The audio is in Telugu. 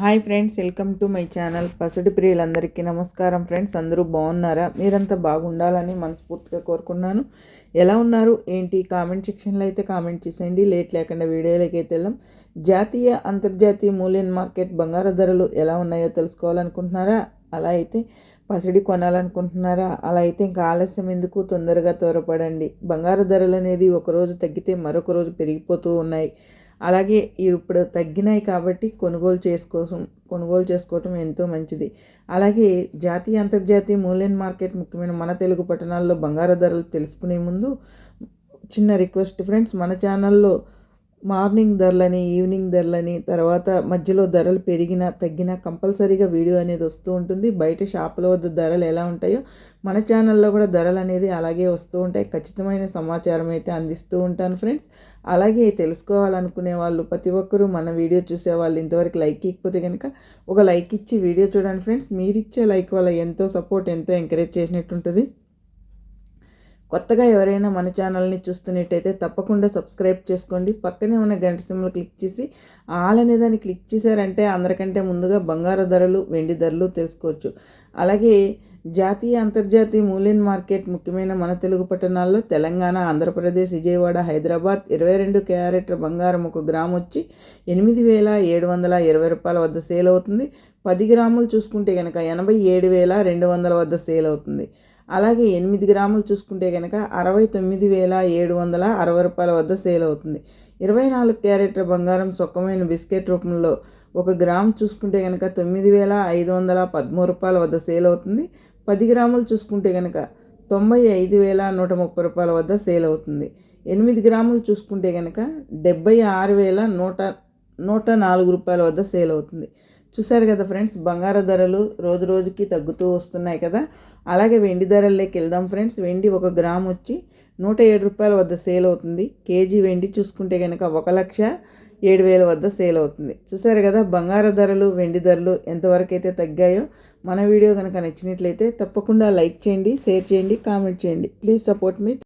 Hi friends welcome to my channel పసిడి ప్రియులందరికీ నమస్కారం ఫ్రెండ్స్ అందరూ బాగున్నారా? మీరంతా బాగుండాలని మనస్ఫూర్తిగా కోరుకున్నాను. ఎలా ఉన్నారు? ఏంటి? కామెంట్ సెక్షన్లో అయితే కామెంట్ చేసేయండి. లేట్ లేకుండా వీడియోలోకి అయితే వెళ్దాం. జాతీయ అంతర్జాతీయ మూల్యం మార్కెట్ బంగారు ధరలు ఎలా ఉన్నాయో తెలుసుకోవాలనుకుంటున్నారా? అలా అయితే పసిడి కొనాలనుకుంటున్నారా? అలా అయితే ఇంకా ఆలస్యం ఎందుకు? తొందరగా త్వరపడండి. బంగారు ధరలు అనేది ఒకరోజు తగ్గితే మరొక రోజు పెరిగిపోతూ ఉన్నాయి. అలాగే ఇప్పుడు తగ్గినాయి కాబట్టి కొనుగోలు చేసుకోసం కొనుగోలు చేసుకోవటం ఎంతో మంచిది. అలాగే జాతీయ అంతర్జాతీయ మూల్యం మార్కెట్ ముఖ్యమైన మన తెలుగు పట్టణాల్లో బంగారు ధరలు తెలుసుకునే ముందు చిన్న రిక్వెస్ట్ ఫ్రెండ్స్ మన ఛానల్లో మార్నింగ్ ధరలని ఈవినింగ్ ధరలని తర్వాత మధ్యలో ధరలు పెరిగినా తగ్గినా కంపల్సరీగా వీడియో అనేది వస్తూ ఉంటుంది. బయట షాపుల వద్ద ధరలు ఎలా ఉంటాయో మన ఛానల్లో కూడా ధరలు అనేది అలాగే వస్తూ ఉంటాయి. ఖచ్చితమైన సమాచారం అయితే అందిస్తూ ఉంటాను ఫ్రెండ్స్. అలాగే తెలుసుకోవాలనుకునే వాళ్ళు ప్రతి ఒక్కరూ మన వీడియో చూసే వాళ్ళు ఇంతవరకు లైక్ ఇకపోతే కనుక ఒక లైక్ ఇచ్చి వీడియో చూడండి ఫ్రెండ్స్. మీరిచ్చే లైక్ వల్ల ఎంతో సపోర్ట్ ఎంతో ఎంకరేజ్ చేసినట్టు ఉంటుంది కొత్తగా ఎవరైనా మన ఛానల్ని చూస్తున్నట్టయితే తప్పకుండా సబ్స్క్రైబ్ చేసుకోండి. పక్కనే ఉన్న గంట సింబల్ క్లిక్ చేసి ఆల్ అనే దాన్ని క్లిక్ చేశారంటే అందరికంటే ముందుగా బంగారు ధరలు వెండి ధరలు తెలుసుకోవచ్చు. అలాగే జాతీయ అంతర్జాతీయ మూల్యం మార్కెట్ ముఖ్యమైన మన తెలుగు పట్టణాల్లో తెలంగాణ ఆంధ్రప్రదేశ్ విజయవాడ హైదరాబాద్ ఇరవై రెండు క్యారెట్ల బంగారం ఒక గ్రామ్ వచ్చి ఎనిమిది వేల ఏడు వందల ఇరవై రూపాయల వద్ద సేల్ అవుతుంది. పది గ్రాములు చూసుకుంటే కనుక ఎనభై ఏడు వేల రెండు వందల వద్ద సేల్ అవుతుంది. అలాగే ఎనిమిది గ్రాములు చూసుకుంటే కనుక అరవై తొమ్మిది వేల ఏడు వందల అరవై రూపాయల వద్ద సేల్ అవుతుంది. ఇరవై నాలుగు క్యారెట్ల బంగారం సొక్కమైన బిస్కెట్ రూపంలో ఒక గ్రామ్ చూసుకుంటే కనుక తొమ్మిది వేల ఐదు వందల పదమూడు రూపాయల వద్ద సేల్ అవుతుంది. పది గ్రాములు చూసుకుంటే కనుక తొంభై ఐదు వేల నూట ముప్పై రూపాయల వద్ద సేల్ అవుతుంది. ఎనిమిది గ్రాములు చూసుకుంటే కనుక డెబ్బై ఆరు వేల నూట నూట నాలుగు రూపాయల వద్ద సేల్ అవుతుంది. చూసారు కదా ఫ్రెండ్స్ బంగారు ధరలు రోజు రోజుకి తగ్గుతూ వస్తున్నాయి కదా. అలాగే వెండి ధరల్లోకి వెళ్దాం ఫ్రెండ్స్. వెండి ఒక గ్రామ్ వచ్చి నూట ఏడు రూపాయల వద్ద సేల్ అవుతుంది. కేజీ వెండి చూసుకుంటే కనుక ఒక లక్ష ఏడు వేల వద్ద సేల్ అవుతుంది. చూసారు కదా బంగారు ధరలు వెండి ధరలు ఎంతవరకు అయితే తగ్గాయో మన వీడియో కనుక నచ్చినట్లయితే తప్పకుండా లైక్ చేయండి షేర్ చేయండి కామెంట్ చేయండి. Please support me.